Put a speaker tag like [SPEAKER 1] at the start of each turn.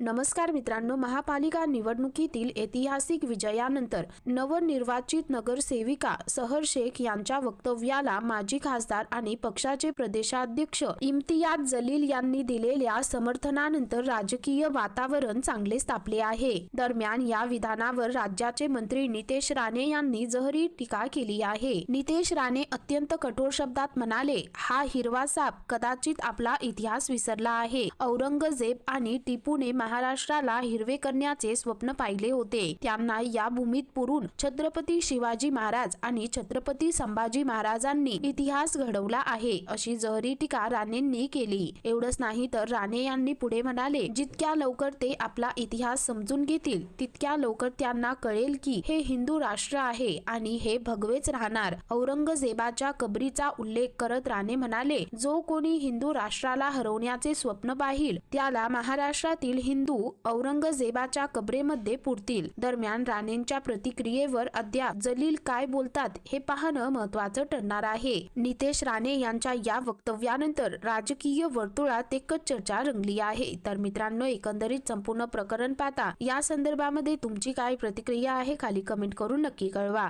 [SPEAKER 1] नमस्कार मित्रांनो महापालिका निवडणुकीतील ऐतिहासिक विजयानंतर नवनिर्वाचित नगरसेविका सहर शेख यांच्या वक्तव्याला माजी खासदार आणि पक्षाचे प्रदेशाध्यक्ष इम्तियाज जलील यांनी दिलेल्या समर्थनानंतर राजकीय वातावरण चांगले तापले आहे. दरम्यान या विधानावर राज्याचे मंत्री नितेश राणे यांनी जहरी टीका केली आहे. नितेश राणे अत्यंत कठोर शब्दात म्हणाले हा हिरवा साप कदाचित आपला इतिहास विसरला आहे. औरंगजेब आणि टिपूने महाराष्ट्राला हिरवे करण्याचे स्वप्न पाहिले होते. त्यांना या भूमीत पुरून छत्रपती शिवाजी महाराज आणि छत्रपती संभाजी महाराजांनी इतिहास घडवला आहे अशी जहरी टीका राणेंनी केली. एवढंच नाही तर राणे यांनी पुढे म्हणाले जितक्या लवकर ते आपला इतिहास समजून घेतील तितक्या लवकर त्यांना कळेल की हे हिंदू राष्ट्र आहे आणि हे भगवेच राहणार. औरंगजेबाच्या कबरीचा उल्लेख करत राणे म्हणाले जो कोणी हिंदू राष्ट्राला हरवण्याचे स्वप्न पाहिल त्याला महाराष्ट्रातील हिंदू हिंदू औरंगजेबाच्या कबरेमध्ये पुरतील. दरम्यान राणेंच्या प्रतिक्रियेवर अद्याप जलील काय बोलतात हे पाहणं महत्वाचं ठरणार आहे. नितेश राणे यांच्या या वक्तव्यानंतर राजकीय वर्तुळात एकच चर्चा रंगली आहे. तर मित्रांनो एकंदरीत संपूर्ण प्रकरण पाहता या संदर्भामध्ये तुमची काय प्रतिक्रिया आहे खाली कमेंट करून नक्की कळवा.